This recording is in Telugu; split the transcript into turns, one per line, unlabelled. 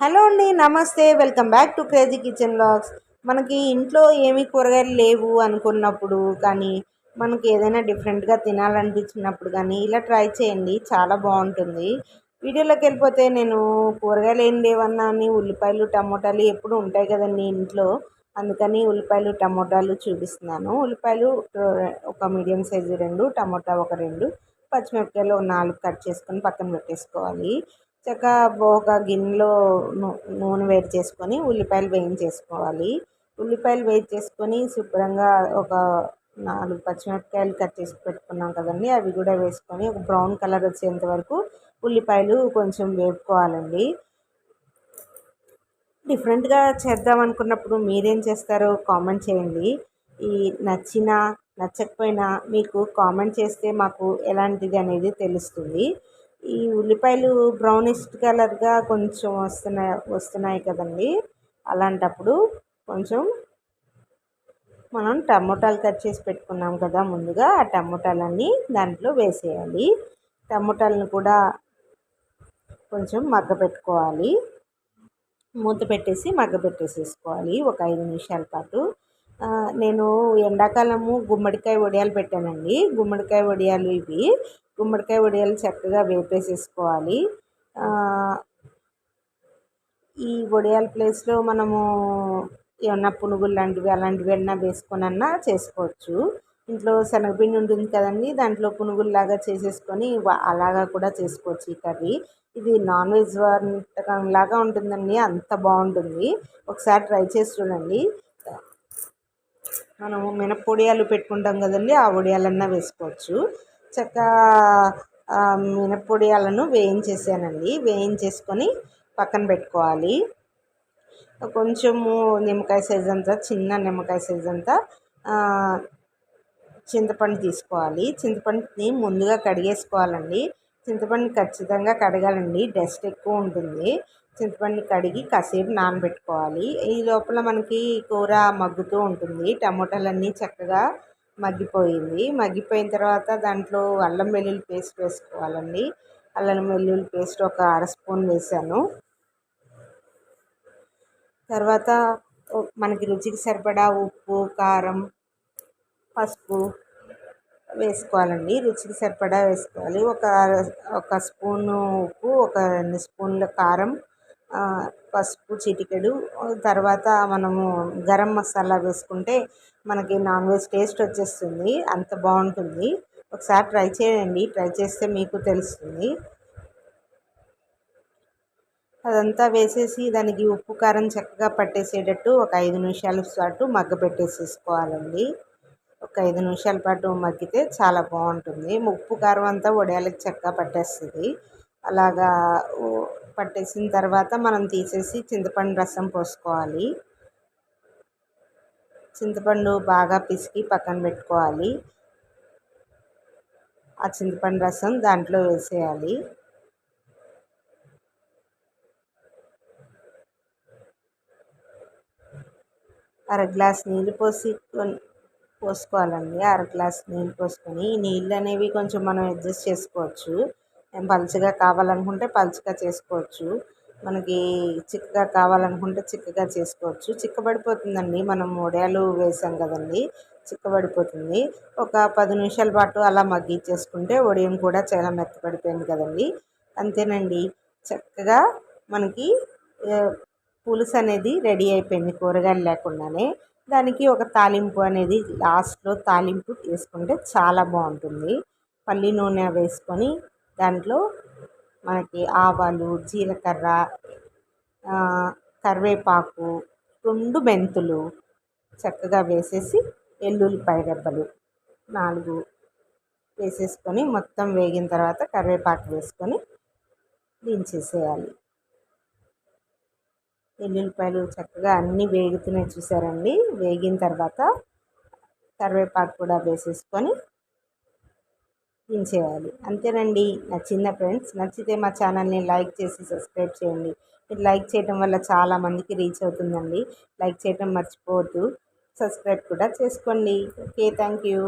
హలో అండి నమస్తే. Welcome back to crazy kitchen blogs మనకి ఇంట్లో ఏమి కూరగాయలు లేవు అనుకున్నప్పుడు కానీ మనకి ఏదైనా డిఫరెంట్గా తినాలనిపించినప్పుడు కానీ ఇలా ట్రై చేయండి. చాలా బాగుంటుంది. వీడియోలోకి వెళ్ళిపోతే నేను కూరగాయలు ఏం లేవన్నా అని ఉల్లిపాయలు టమోటాలు ఎప్పుడు ఉంటాయి కదండి ఇంట్లో. అందుకని ఉల్లిపాయలు టమోటాలు చూపిస్తున్నాను. ఉల్లిపాయలు ఒక మీడియం సైజు రెండు టమోటా ఒక రెండు పచ్చిమిరపకాయలు నాలుగు కట్ చేసుకొని పక్కన పెట్టేసుకోవాలి. చక్కగా ఒక గిన్నెలో నూనె వేడి చేసుకొని ఉల్లిపాయలు వేయించేసుకోవాలి. ఉల్లిపాయలు వేడి చేసుకొని శుభ్రంగా ఒక నాలుగు పచ్చిమిరపకాయలు కట్ చేసి పెట్టుకున్నాం కదండి. అవి కూడా వేసుకొని ఒక బ్రౌన్ కలర్ వచ్చేంత వరకు ఉల్లిపాయలు కొంచెం వేపుకోవాలండి. డిఫరెంట్గా చేద్దాం అనుకున్నప్పుడు మీరేం చేస్తారో కామెంట్ చేయండి. ఈ నచ్చిన నచ్చకపోయినా మీకు కామెంట్ చేస్తే మాకు ఎలాంటిది అనేది తెలుస్తుంది. ఈ ఉల్లిపాయలు బ్రౌనిష్ కలర్గా కొంచెం వస్తున్నాయి వస్తున్నాయి కదండి. అలాంటప్పుడు కొంచెం మనం టమోటాలు కట్ చేసి పెట్టుకున్నాం కదా ముందుగా ఆ టమోటాలన్నీ దాంట్లో వేసేయాలి. టమోటాలను కూడా కొంచెం మగ్గ పెట్టుకోవాలి. మూత పెట్టేసి మగ్గ పెట్టేసేసుకోవాలి ఒక ఐదు నిమిషాల పాటు. నేను ఎండాకాలము గుమ్మడికాయ వడియాలు పెట్టానండి. గుమ్మడికాయ వడియాలు ఇవి గుమ్మడికాయ వడియాలు చక్కగా వేపేసేసుకోవాలి. ఈ వడియాల ప్లేస్లో మనము ఏమన్నా పునుగులు లాంటివి అలాంటివి అన్నా వేసుకొనన్నా చేసుకోవచ్చు. ఇంట్లో శనగపిండి ఉంటుంది కదండి దాంట్లో పునుగుల్లాగా చేసేసుకొని అలాగా కూడా చేసుకోవచ్చు ఈ కర్రీ. ఇది నాన్ వెజ్ వంటకం లాగా ఉంటుందండి అంత బాగుంటుంది. ఒకసారి ట్రై చేసి చూడండి. మనము మినప్పొడియాలు పెట్టుకుంటాం కదండి ఆ వడియాలన్నా వేసుకోవచ్చు. చక్కగా మినప్పొడియాలను వేయించేసానండి. వేయించేసుకొని పక్కన పెట్టుకోవాలి. కొంచెము నిమ్మకాయ సైజ్ అంతా చిన్న నిమ్మకాయ సైజ్ అంతా చింతపండు తీసుకోవాలి. చింతపండుని ముందుగా కడిగేసుకోవాలండి. చింతపండు ఖచ్చితంగా కడగాలండి. డస్ట్ ఎక్కువ ఉంటుంది. చింతపండు కడిగి కాసేపు నానబెట్టుకోవాలి. ఈ లోపల మనకి కూర మగ్గుతూ ఉంటుంది. టమోటాలన్నీ చక్కగా మగ్గిపోయింది. మగ్గిపోయిన తర్వాత దాంట్లో అల్లం వెల్లుల్లి పేస్ట్ వేసుకోవాలండి. అల్లం వెల్లుల్లి పేస్ట్ ఒక అర స్పూన్ వేసాను. తర్వాత మనకి రుచికి సరిపడా ఉప్పు కారం పసుపు వేసుకోవాలండి. రుచికి సరిపడా వేసుకోవాలి. ఒక ఒక స్పూను ఉప్పు ఒక రెండు స్పూన్ల కారం పసుపు చిటికెడు తర్వాత మనము గరం మసాలా వేసుకుంటే మనకి నాన్ వెజ్ టేస్ట్ వచ్చేస్తుంది అంత బాగుంటుంది. ఒకసారి ట్రై చేయండి ట్రై చేస్తే మీకు తెలుస్తుంది. అదంతా వేసేసి దానికి ఉప్పు కారం చక్కగా పట్టేసేటట్టు ఒక ఐదు నిమిషాల పాటు మగ్గ పెట్టేసేసుకోవాలండి. ఒక ఐదు నిమిషాల పాటు మగ్గితే చాలా బాగుంటుంది. ఉప్పు కారం అంతా వడియాలకి చక్కగా పట్టేస్తుంది. అలాగా పట్టేసిన తర్వాత మనం తీసేసి చింతపండు రసం పోసుకోవాలి. చింతపండు బాగా పిసికి పక్కన పెట్టుకోవాలి. ఆ చింతపండు రసం దాంట్లో వేసేయాలి. అర గ్లాస్ నీళ్ళు పోసి పోసుకోవాలండి. అర గ్లాస్ నీళ్ళు పోసుకొని ఈ నీళ్ళు అనేవి కొంచెం మనం అడ్జస్ట్ చేసుకోవచ్చు. పలుచగా కావాలనుకుంటే పలుచగా చేసుకోవచ్చు. మనకి చిక్కగా కావాలనుకుంటే చిక్కగా చేసుకోవచ్చు. చిక్కబడిపోతుందండి. మనం వడియాలు వేసాం కదండి. చిక్కబడిపోతుంది. ఒక పది నిమిషాల పాటు అలా మగ్గించేసుకుంటే వడియం కూడా చాలా మెత్తపడిపోయింది కదండి. అంతేనండి. చక్కగా మనకి పులుసు అనేది రెడీ అయిపోయింది కూరగాయలు లేకుండానే. దానికి ఒక తాలింపు అనేది లాస్ట్లో తాలింపు వేసుకుంటే చాలా బాగుంటుంది. పల్లి నూనె వేసుకొని దాంట్లో మనకి ఆవాలు జీలకర్ర కరివేపాకు రెండు మెంతులు చక్కగా వేసేసి ఎల్లుల్లిపాయ రెబ్బలు నాలుగు వేసేసుకొని మొత్తం వేగిన తర్వాత కరివేపాకు వేసుకొని దించేసేయాలి. ఎల్లుల్లిపాయలు చక్కగా అన్నీ వేగుతున్నాయి చూసారండి. వేగిన తర్వాత కరివేపాకు కూడా వేసేసుకొని దించేయాలి అంతేనండి. నచ్చిందా ఫ్రెండ్స్? నచ్చితే మా ఛానల్ని లైక్ చేసి సబ్స్క్రైబ్ చేయండి. మీరు లైక్ చేయడం వల్ల చాలా మందికి రీచ్ అవుతుందండి. లైక్ చేయడం మర్చిపోవద్దు. సబ్స్క్రైబ్ కూడా చేసుకోండి. Okay thank you.